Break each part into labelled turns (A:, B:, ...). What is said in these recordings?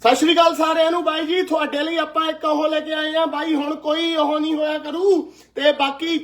A: ਸਤਿ ਸ਼੍ਰੀ ਅਕਾਲ ਸਾਰਿਆਂ ਨੂੰ ਬਾਈ ਜੀ, ਤੁਹਾਡੇ ਲਈ ਆਪਾਂ ਇੱਕ ਉਹ ਲੈ ਕੇ ਆਏ ਆ ਬਾਈ, ਹੁਣ ਕੋਈ ਉਹ ਨਹੀਂ ਹੋਇਆ ਕਰੂ। ਤੇ ਬਾਕੀ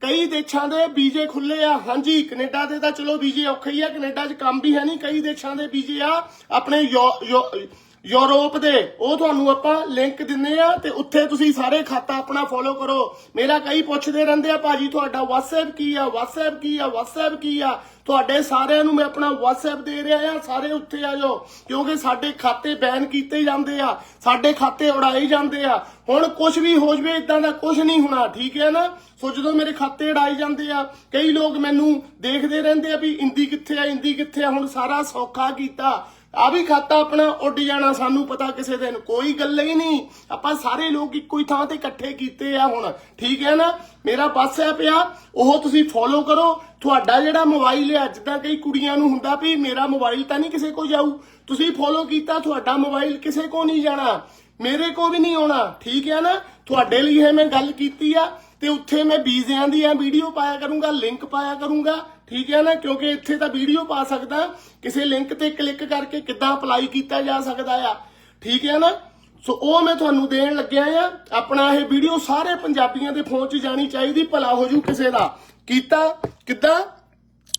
A: ਕਈ ਦੇਸ਼ਾਂ ਦੇ ਵੀਜ਼ੇ ਖੁੱਲੇ ਆ। ਹਾਂਜੀ, ਕੈਨੇਡਾ ਦੇ ਤਾਂ ਚਲੋ ਵੀਜ਼ੇ ਔਖੇ ਹੀ ਆ। ਕੈਨੇਡਾ 'ਚ ਕੰਮ ਵੀ ਹੈ ਨਹੀਂ। ਕਈ ਦੇਸ਼ਾਂ ਦੇ ਵੀਜ਼ੇ ਆ। ਆਪਣੇ ਯੂ- ਯੂ- ਯੂਰਪ ਦੇ। ਉਹ ਤੁਹਾਨੂੰ ਆਪਾਂ ਲਿੰਕ ਦਿੰਨੇ ਆ ਤੇ ਉੱਥੇ ਤੁਸੀਂ ਸਾਰੇ ਖਾਤਾ ਆਪਣਾ ਫੋਲੋ ਕਰੋ। ਮੇਰਾ ਕਈ ਪੁੱਛਦੇ ਰਹਿੰਦੇ ਆ, ਭਾਜੀ, ਤੁਹਾਡਾ WhatsApp ਕੀ ਆ? WhatsApp ਕੀ ਆ? WhatsApp ਕੀ ਆ? ਤੁਹਾਡੇ ਸਾਰਿਆਂ ਨੂੰ ਮੈਂ ਆਪਣਾ WhatsApp ਦੇ ਰਿਹਾ ਆ। ਸਾਰੇ ਉੱਥੇ ਆ ਜਾਓ, ਕਿਉਂਕਿ ਸਾਡੇ ਖਾਤੇ ਬੈਨ ਕੀਤੇ ਜਾਂਦੇ ਆ। ਸਾਡੇ ਖਾਤੇ ਉਡਾਏ ਜਾਂਦੇ ਆ। ਹੁਣ ਕੁਝ ਵੀ ਹੋ ਜਵੇ ਇਦਾਂ ਦਾ ਕੁਝ ਨਹੀਂ ਹੋਣਾ, ਠੀਕ ਹੈ ਨਾ? ਸੋ ਜਦੋਂ ਮੇਰੇ ਖਾਤੇ ਉਡਾਏ ਜਾਂਦੇ ਆ, ਕਈ ਲੋਕ ਮੈਨੂੰ ਦੇਖਦੇ ਰਹਿੰਦੇ ਆ ਵੀ ਇੰਦੀ ਕਿੱਥੇ ਆ, ਇੰਦੀ ਕਿੱਥੇ ਆ। ਹੁਣ ਸਾਰਾ ਸੌਖਾ ਕੀਤਾ। ਆ ਵੀ ਖਾਤਾ ਆਪਣਾ ਉੱਡ ਜਾਣਾ, ਸਾਨੂੰ ਪਤਾ ਕਿਸੇ ਦਿਨ, ਕੋਈ ਗੱਲ ਹੀ ਨਹੀਂ। ਆਪਾਂ ਸਾਰੇ ਲੋਕ ਇੱਕੋ ਹੀ ਥਾਂ ਤੇ ਇਕੱਠੇ ਕੀਤੇ ਆ ਹੁਣ। ਠੀਕ ਹੈ ਨਾ? ਮੇਰਾ WhatsApp ਆ ਉਹ ਤੁਸੀਂ ਫੋਲੋ ਕਰੋ। ਤੁਹਾਡਾ ਜਿਹੜਾ ਮੋਬਾਈਲ ਹੈ ਜਿੱਦਾਂ ਕਈ ਕੁੜੀਆਂ ਨੂੰ ਹੁੰਦਾ ਵੀ ਮੇਰਾ ਮੋਬਾਈਲ ਤਾਂ ਨਹੀਂ ਕਿਸੇ ਕੋਲ ਜਾਊ। ਤੁਸੀਂ ਫੋਲੋ ਕੀਤਾ, ਤੁਹਾਡਾ ਮੋਬਾਈਲ ਕਿਸੇ ਕੋਲ ਨਹੀਂ ਜਾਣਾ। ਮੇਰੇ ਕੋਲ ਵੀ ਨਹੀਂ ਆਉਣਾ। ਠੀਕ ਹੈ ਨਾ? ਤੁਹਾਡੇ ਲਈ ਇਹ ਮੈਂ ਗੱਲ ਕੀਤੀ ਆ, ਤੇ ਉੱਥੇ ਮੈਂ ਵੀਜ਼ਿਆਂ ਦੀਆਂ ਵੀਡੀਓ ਪਾਇਆ ਕਰੂੰਗਾ ਲਿੰਕ ਪਾਇਆ ਕਰੂੰਗਾ। ਠੀਕ ਹੈ ਨਾ? ਕਿਉਂਕਿ ਇੱਥੇ ਤਾਂ ਵੀਡੀਓ ਪਾ ਸਕਦਾ ਕਿਸੇ ਲਿੰਕ ਤੇ ਕਲਿੱਕ ਕਰਕੇ ਕਿੱਦਾਂ ਅਪਲਾਈ ਕੀਤਾ ਜਾ ਸਕਦਾ ਆ। ਠੀਕ ਹੈ ਨਾ? ਸੋ ਉਹ ਮੈਂ ਤੁਹਾਨੂੰ ਦੇਣ ਲੱਗਿਆ ਆ। ਆਪਣਾ ਇਹ ਵੀਡੀਓ ਸਾਰੇ ਪੰਜਾਬੀਆਂ ਦੇ ਫੋਨ 'ਚ ਜਾਣੀ ਚਾਹੀਦੀ, ਭਲਾ ਹੋ ਜੂ ਕਿਸੇ ਦਾ। ਕੀਤਾ? ਕਿੱਦਾਂ?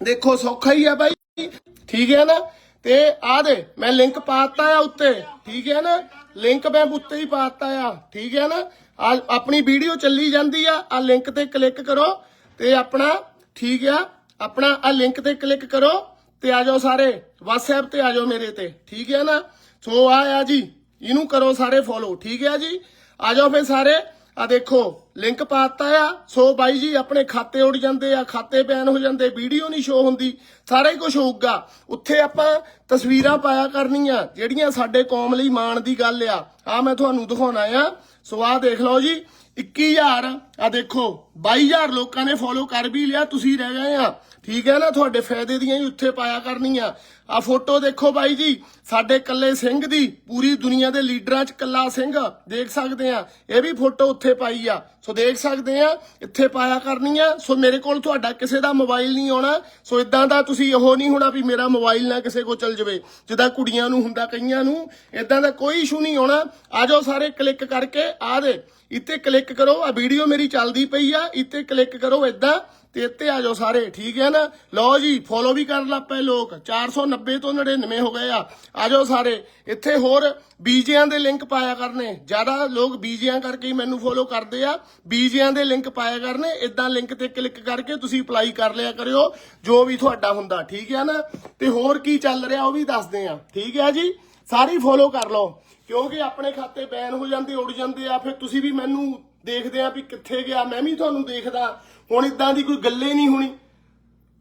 A: ਦੇਖੋ, ਸੌਖਾ ਹੀ ਆ ਬਾਈ। ਠੀਕ ਹੈ ਨਾ? ਤੇ ਆ ਦੇ, ਮੈਂ ਲਿੰਕ ਪਾਤਾ ਆ ਉੱਤੇ। ਠੀਕ ਹੈ ਨਾ? ਲਿੰਕ ਮੈਂ ਉੱਤੇ ਹੀ ਪਾਤਾ ਆ। ਠੀਕ ਹੈ ਨਾ? ਆ, ਆਪਣੀ ਵੀਡੀਓ ਚੱਲੀ ਜਾਂਦੀ ਆ। ਆ ਲਿੰਕ ਤੇ ਕਲਿੱਕ ਕਰੋ ਤੇ ਆਪਣਾ, ਠੀਕ ਆ? ਆਪਣਾ ਆ ਲਿੰਕ ਤੇ ਕਲਿੱਕ ਕਰੋ ਤੇ ਆ ਜਾਓ ਸਾਰੇ। WhatsApp ਤੇ ਆ ਜਾਓ ਮੇਰੇ ਤੇ। ਠੀਕ ਹੈ ਨਾ? ਸੋ ਆ ਆ ਜੀ। ਇਹਨੂੰ ਕਰੋ ਸਾਰੇ ਫੋਲੋ ਠੀਕ ਹੈ ਜੀ? ਆ ਜਾਓ ਫੇ ਸਾਰੇ। ਆ ਦੇਖੋ ਲਿੰਕ ਪਾਤਾ ਆ। ਸੋ ਬਾਈ ਜੀ, ਆਪਣੇ ਖਾਤੇ ਉੱਡ ਜਾਂਦੇ ਆ। ਖਾਤੇ ਬੈਨ ਹੋ ਜਾਂਦੇ। ਵੀਡੀਓ ਨਹੀਂ ਸ਼ੋ ਹੁੰਦੀ। ਸਾਰਾ ਹੀ ਕੁਝ ਹੋਊਗਾ। ਉੱਥੇ ਆਪਾਂ ਤਸਵੀਰਾਂ ਪਾਇਆ ਕਰਨੀਆਂ, ਜਿਹੜੀਆਂ ਸਾਡੇ ਕੌਮ ਲਈ ਮਾਣ ਦੀ ਗੱਲ ਆ। ਆ ਮੈਂ ਤੁਹਾਨੂੰ ਦਿਖਾਉਣਾ ਆ। ਸੋ ਆ ਦੇਖ ਲਓ ਜੀ। 21000 ਆ ਦੇਖੋ। 22000 ਲੋਕਾਂ ਨੇ ਫੋਲੋ ਕਰ ਵੀ ਲਿਆ, ਤੁਸੀਂ ਰਹਿ ਗਏ ਆ। ਠੀਕ ਹੈ ਨਾ, ਤੁਹਾਡੇ ਫਾਇਦੇ ਦੀਆਂ ਹੀ ਉੱਥੇ ਪਾਇਆ ਕਰਨੀਆਂ। ਆ ਫੋਟੋ ਦੇਖੋ ਬਾਈ ਜੀ, ਸਾਡੇ ਕੱਲੇ ਸਿੰਘ ਦੀ, ਪੂਰੀ ਦੁਨੀਆ ਦੇ ਲੀਡਰਾਂ 'ਚ ਕੱਲਾ ਸਿੰਘ, ਦੇਖ ਸਕਦੇ ਆ। ਇਹ ਵੀ ਫੋਟੋ ਉੱਥੇ ਪਾਈ ਆ। ਸੋ ਦੇਖ ਸਕਦੇ ਆ, ਇੱਥੇ ਪਾਇਆ ਕਰਨੀਆਂ। ਸੋ ਮੇਰੇ ਕੋਲ ਤੁਹਾਡਾ ਕਿਸੇ ਦਾ ਮੋਬਾਈਲ ਨਹੀਂ ਆਉਣਾ। ਸੋ ਇਦਾਂ ਦਾ ਤੁਸੀਂ ਉਹ ਨਹੀਂ ਹੋਣਾ ਵੀ ਮੇਰਾ ਮੋਬਾਈਲ ਨਾ ਕਿਸੇ ਕੋਲ ਚਲ ਜਾਵੇ। ਜਿੱਦਾਂ ਕੁੜੀਆਂ ਨੂੰ ਹੁੰਦਾ, ਕਈਆਂ ਨੂੰ ਇਦਾਂ ਦਾ ਕੋਈ ਇਸ਼ੂ ਨਹੀਂ ਆਉਣਾ। ਆ ਜਾਓ ਸਾਰੇ ਕਲਿੱਕ ਕਰਕੇ, ਆ ਦੇ। ਇੱਥੇ ਕਲਿੱਕ ਕਰੋ ਆ ਵੀਡੀਓ ਮੇਰੀ ਚੱਲਦੀ ਪਈ ਆ। ਇੱਥੇ ਕਲਿੱਕ ਕਰੋ ਇਦਾਂ ਤੇ ਇੱਥੇ ਆ ਜਾਓ ਸਾਰੇ, ਠੀਕ ਹੈ ਨਾ? ਲਓ ਜੀ ਫੋਲੋ ਵੀ ਕਰਨ ਲੱਗ ਪਏ ਲੋਕ 490 ਤੋਂ 99 ਹੋ ਗਏ ਆ। ਆ ਜਾਓ ਸਾਰੇ, ਇੱਥੇ ਹੋਰ ਬੀਜਿਆਂ ਦੇ ਲਿੰਕ ਪਾਇਆ ਕਰਨੇ, ਜ਼ਿਆਦਾ ਲੋਕ ਬੀਜਿਆਂ ਕਰਕੇ ਮੈਨੂੰ ਫੋਲੋ ਕਰਦੇ ਆ। ਬੀਜਿਆਂ ਦੇ ਲਿੰਕ ਪਾਇਆ ਕਰਨੇ ਇਦਾਂ ਲਿੰਕ ਤੇ ਕਲਿੱਕ ਕਰਕੇ ਤੁਸੀਂ ਅਪਲਾਈ ਕਰ ਲਿਆ ਕਰਿਓ, ਜੋ ਵੀ ਤੁਹਾਡਾ ਹੁੰਦਾ, ਠੀਕ ਹੈ ਨਾ? ਤੇ ਹੋਰ ਕੀ ਚੱਲ ਰਿਹਾ ਉਹ ਵੀ ਦੱਸਦੇ ਆ, ਠੀਕ ਹੈ ਜੀ? ਸਾਰੀ ਫੋਲੋ ਕਰ ਲਓ, ਕਿਉਂਕਿ ਆਪਣੇ ਖਾਤੇ ਬੈਨ ਹੋ ਜਾਂਦੇ ਉੱਡ ਜਾਂਦੇ ਆ, ਫਿਰ ਤੁਸੀਂ ਵੀ ਮੈਨੂੰ ਦੇਖਦੇ ਆ ਵੀ ਕਿੱਥੇ ਗਿਆ, ਮੈਂ ਵੀ ਤੁਹਾਨੂੰ ਦੇਖਦਾ। ਹੁਣ ਇਦਾਂ ਦੀ ਕੋਈ ਗੱਲੇ ਨਹੀਂ ਹੋਣੀ।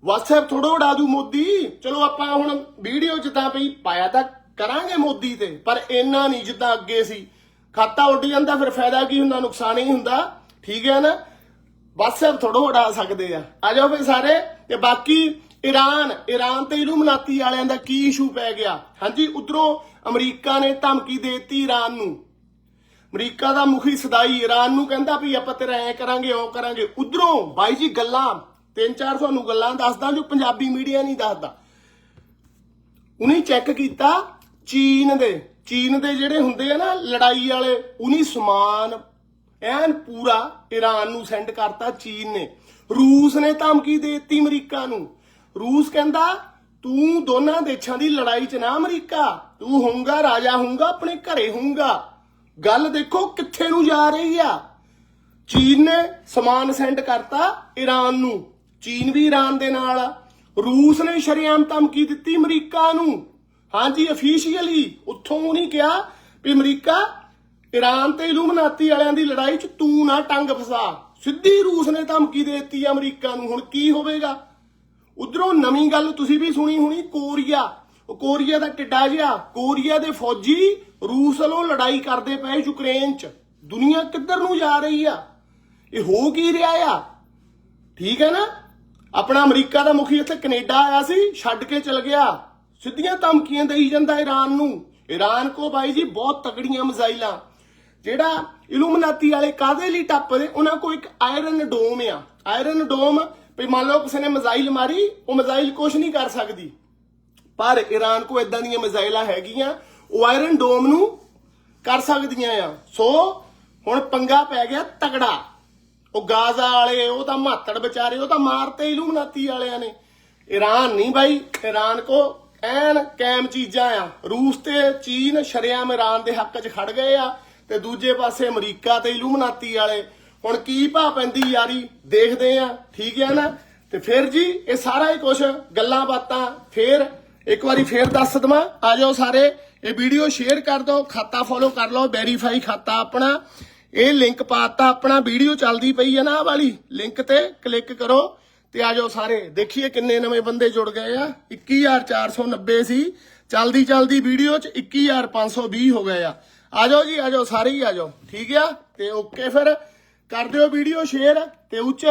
A: WhatsApp ਥੋੜਾ ਉਡਾ ਦੂ ਮੋਦੀ। ਚਲੋ ਆਪਾਂ ਹੁਣ ਵੀਡੀਓ ਜਿੱਦਾਂ ਪਈ ਪਾਇਆ ਤਾਂ ਕਰਾਂਗੇ ਮੋਦੀ ਤੇ, ਪਰ ਇੰਨਾ ਨਹੀਂ ਜਿੱਦਾਂ ਅੱਗੇ ਸੀ। ਖਾਤਾ ਉੱਡ ਜਾਂਦਾ, ਫਿਰ ਫਾਇਦਾ ਕੀ ਹੁੰਦਾ, ਨੁਕਸਾਨ ਹੀ ਹੁੰਦਾ। ਠੀਕ ਹੈ ਨਾ? WhatsApp ਥੋੜਾ ਉਡਾ ਸਕਦੇ ਆ। ਆ ਜਾਓ ਫਿਰ ਸਾਰੇ। ਤੇ ਬਾਕੀ ਈਰਾਨ ਈਰਾਨ ਤੇ ਇਲੂਮਨਾਤੀ ਵਾਲਿਆਂ ਦਾ ਕੀ ਇਸ਼ੂ ਪੈ ਗਿਆ? ਹਾਂਜੀ, ਉਧਰੋਂ ਅਮਰੀਕਾ ਨੇ ਧਮਕੀ ਦੇਤੀ ਈਰਾਨ ਨੂੰ। ਅਮਰੀਕਾ ਦਾ ਮੁਖੀ ਸਦਾਈ ਈਰਾਨ ਨੂੰ ਕਹਿੰਦਾ ਵੀ ਆਪਾਂ ਤੇਰਾ ਐ ਕਰਾਂਗੇ, ਉਹ ਕਰਾਂਗੇ। ਉਧਰੋਂ ਬਾਈ ਜੀ ਗੱਲਾਂ, ਤਿੰਨ ਚਾਰ ਤੁਹਾਨੂੰ ਗੱਲਾਂ ਦੱਸਦਾ ਜੋ ਪੰਜਾਬੀ ਮੀਡੀਆ ਨਹੀਂ ਦੱਸਦਾ। ਉਹਨੇ ਚੈੱਕ ਕੀਤਾ ਚੀਨ ਦੇ। ਚੀਨ ਦੇ ਜਿਹੜੇ ਹੁੰਦੇ ਆ ਨਾ ਲੜਾਈ ਵਾਲੇ, ਉਹਨੀ ਸਮਾਨ ਐਨ ਪੂਰਾ ਈਰਾਨ ਨੂੰ ਸੈਂਡ ਕਰਤਾ ਚੀਨ ਨੇ। ਰੂਸ ਨੇ ਧਮਕੀ ਦੇ ਦਿੱਤੀ ਅਮਰੀਕਾ ਨੂੰ। ਰੂਸ ਕਹਿੰਦਾ, ਤੂੰ ਦੋਨਾਂ ਦੇਸ਼ਾਂ ਦੀ ਲੜਾਈ 'ਚ ਨਾ ਅਮਰੀਕਾ। ਤੂੰ ਹੋਊਗਾ, ਰਾਜਾ ਹੋਊਗਾ, ਆਪਣੇ ਘਰੇ ਹੋਊਗਾ। ਗੱਲ ਦੇਖੋ ਕਿੱਥੇ ਨੂੰ ਜਾ ਰਹੀ ਆ। ਚੀਨ ਨੇ ਸਮਾਨ ਸੈਂਡ ਕਰਤਾ ਈਰਾਨ ਨੂੰ। ਚੀਨ ਵੀ ਈਰਾਨ ਦੇ ਨਾਲ ਆ। ਰੂਸ ਨੇ ਸ਼ਰੇਆਮ ਧਮਕੀ ਦਿੱਤੀ ਅਮਰੀਕਾ ਨੂੰ। ਹਾਂਜੀ ਅਫੀਸ਼ੀਅਲੀ ਉੱਥੋਂ ਨਹੀਂ ਕਿਹਾ ਵੀ ਅਮਰੀਕਾ ਈਰਾਨ ਤੇ ਇਲੂਮਨਾਤੀ ਵਾਲਿਆਂ ਦੀ ਲੜਾਈ 'ਚ ਤੂੰ ਨਾ ਟੰਗ ਫਸਾ। ਸਿੱਧੀ ਰੂਸ ਨੇ ਧਮਕੀ ਦੇ ਦਿੱਤੀ ਅਮਰੀਕਾ ਨੂੰ। ਹੁਣ ਕੀ ਹੋਵੇਗਾ? ਉਧਰੋਂ ਨਵੀਂ ਗੱਲ ਤੁਸੀਂ ਵੀ ਸੁਣੀ ਹੋਣੀ, ਕੋਰੀਆ। ਉਹ ਕੋਰੀਆ ਦਾ ਟਿੱਡਾ ਜਿਹਾ, ਕੋਰੀਆ ਦੇ ਫੌਜੀ ਰੂਸ ਵੱਲੋਂ ਲੜਾਈ ਕਰਦੇ ਪਏ ਯੂਕਰੇਨ 'ਚ। ਦੁਨੀਆ ਕਿੱਧਰ ਨੂੰ ਜਾ ਰਹੀ ਆ? ਇਹ ਹੋ ਕੀ ਰਿਹਾ ਆ? ਠੀਕ ਹੈ ਨਾ? ਆਪਣਾ ਅਮਰੀਕਾ ਦਾ ਮੁਖੀ ਇੱਥੇ ਕੈਨੇਡਾ ਆਇਆ ਸੀ, ਛੱਡ ਕੇ ਚਲ ਗਿਆ। ਸਿੱਧੀਆਂ ਧਮਕੀਆਂ ਦੇਈ ਜਾਂਦਾ ਈਰਾਨ ਨੂੰ। ਈਰਾਨ ਕੋ ਬਾਈ ਜੀ, ਬਹੁਤ ਤਕੜੀਆਂ ਮਿਜ਼ਾਈਲਾਂ। ਜਿਹੜਾ ਇਲੂਮਨਾਤੀ ਵਾਲੇ ਕਾਦੇ ਲਈ ਟੱਪਦੇ ਉਹਨਾਂ ਕੋ ਇੱਕ ਆਇਰਨ ਡੋਮ ਆ। ਆਇਰਨ ਡੋਮ, ਵੀ ਮੰਨ ਲਓ ਕਿਸੇ ਨੇ ਮਿਜ਼ਾਈਲ ਮਾਰੀ, ਉਹ ਮਿਜ਼ਾਈਲ ਕੁਝ ਨਹੀਂ ਕਰ ਸਕਦੀ। ਪਰ ਈਰਾਨ ਕੋ ਇਦਾਂ ਦੀਆਂ ਮਿਜ਼ਾਈਲਾਂ ਹੈਗੀਆਂ ਉਹ ਆਇਰਨ ਡੋਮ ਨੂੰ ਕਰ ਸਕਦੀਆਂ ਆ। ਸੋ ਹੁਣ ਪੰਗਾ ਪੈ ਗਿਆ ਤਗੜਾ। ਉਹ ਗਾਜ਼ਾ ਵਾਲੇ, ਉਹ ਤਾਂ ਮਾਤੜ ਵਿਚਾਰੇ, ਉਹ ਤਾਂ ਮਾਰਤੇ ਇਲੂਮਨਾਤੀ ਵਾਲਿਆਂ ਨੇ। ਈਰਾਨ ਨਹੀਂ ਬਾਈ ਈਰਾਨ ਕੋ ਐਨ ਕੈਮ ਚੀਜ਼ਾਂ ਆ। ਰੂਸ ਤੇ ਚੀਨ ਸ਼ਰਿਆਮ ਈਰਾਨ ਦੇ ਹੱਕ 'ਚ ਖੜ ਗਏ ਆ ਤੇ ਦੂਜੇ ਪਾਸੇ ਅਮਰੀਕਾ ਤੇ ਇਲੂਮਨਾਤੀ ਵਾਲੇ। ਹੁਣ ਕੀ ਭਾ ਪੈਂਦੀ ਯਾਰੀ, ਦੇਖਦੇ ਆ, ਠੀਕ ਹੈ ਨਾ? ਤੇ ਫਿਰ ਜੀ, ਇਹ ਸਾਰਾ ਹੀ ਕੁਝ ਗੱਲਾਂ ਬਾਤਾਂ, ਫੇਰ ਇੱਕ ਵਾਰੀ ਫੇਰ ਦੱਸ ਦਵਾਂ। ਆ ਜਾਓ ਸਾਰੇ, ਇਹ ਵੀਡੀਓ ਸ਼ੇਅਰ ਕਰ ਦਿਓ, ਖਾਤਾ ਫੋਲੋ ਕਰ ਲਓ ਵੈਰੀਫਾਈ ਖਾਤਾ ਆਪਣਾ। ਇਹ ਲਿੰਕ ਪਾਤਾ ਆਪਣਾ, ਵੀਡੀਓ ਚੱਲਦੀ ਪਈ ਹੈ ਨਾ ਆਹ ਵਾਲੀ। ਲਿੰਕ ਤੇ ਕਲਿੱਕ ਕਰੋ ਤੇ ਆ ਜਾਓ ਸਾਰੇ। ਦੇਖੀਏ ਕਿੰਨੇ ਨਵੇਂ ਬੰਦੇ ਜੁੜ ਗਏ ਆ। 21490 ਸੀ ਚੱਲਦੀ ਚੱਲਦੀ ਵੀਡੀਓ ਚ 21520 ਹੋ ਗਏ ਆ। ਆ ਜਾਓ ਜੀ, ਆ ਜਾਓ ਸਾਰੇ ਹੀ ਆ ਜਾਓ। ਠੀਕ ਆ? ਤੇ ਓਕੇ ਫਿਰ। ਕਰ ਦਿਓ ਵੀਡੀਓ ਸ਼ੇਅਰ ਤੇ ਉੱਚ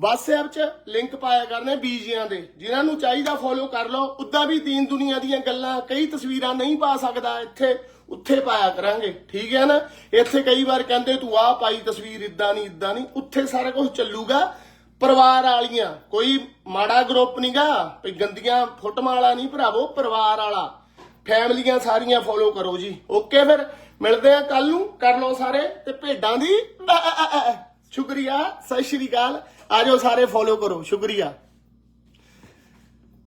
A: WhatsApp 'ਚ ਲਿੰਕ ਪਾਇਆ ਕਰਨੇ ਬੀਜੀਆਂ ਦੇ। ਜਿਨ੍ਹਾਂ ਨੂੰ ਚਾਹੀਦਾ ਫੋਲੋ ਕਰ ਲਓ। ਉੱਦਾਂ ਵੀ ਦੀਨ ਦੁਨੀਆ ਦੀਆਂ ਗੱਲਾਂ ਕਈ ਤਸਵੀਰਾਂ ਨਹੀਂ ਪਾ ਸਕਦਾ। ਇੱਥੇ, ਉੱਥੇ ਪਾਇਆ ਕਰਾਂਗੇ। ਠੀਕ ਹੈ ਨਾ? ਇੱਥੇ ਕਈ ਵਾਰ ਕਹਿੰਦੇ, ਤੂੰ ਆਹ ਪਾਈ ਤਸਵੀਰ, ਇਦਾਂ ਨਹੀਂ ਇਦਾਂ ਨਹੀਂ। ਉੱਥੇ ਸਾਰਾ ਕੁਝ ਚੱਲੂਗਾ। ਪਰਿਵਾਰ ਵਾਲੀਆਂ, ਕੋਈ ਮਾੜਾ ਗਰੁੱਪ ਨਹੀਂਗਾ ਵੀ ਗੰਦੀਆਂ ਫੋਟੋਆਂ ਵਾਲਾ ਨਹੀਂ ਭਰਾਵੋ, ਪਰਿਵਾਰ ਵਾਲਾ। ਫੈਮਲੀਆਂ ਸਾਰੀਆਂ ਫੋਲੋ ਕਰੋ ਜੀ। ਓਕੇ ਫਿਰ ਮਿਲਦੇ ਆ ਕੱਲ ਨੂੰ। ਕਰ ਲਓ ਸਾਰੇ। ਤੇ ਭੇਡਾਂ ਦੀ ਸ਼ੁਕਰੀਆ। ਸਤਿ ਸ਼੍ਰੀ ਅਕਾਲ। ਆਜੋ ਸਾਰੇ ਫੋਲੋ ਕਰੋ ਸ਼ੁਕਰੀਆ।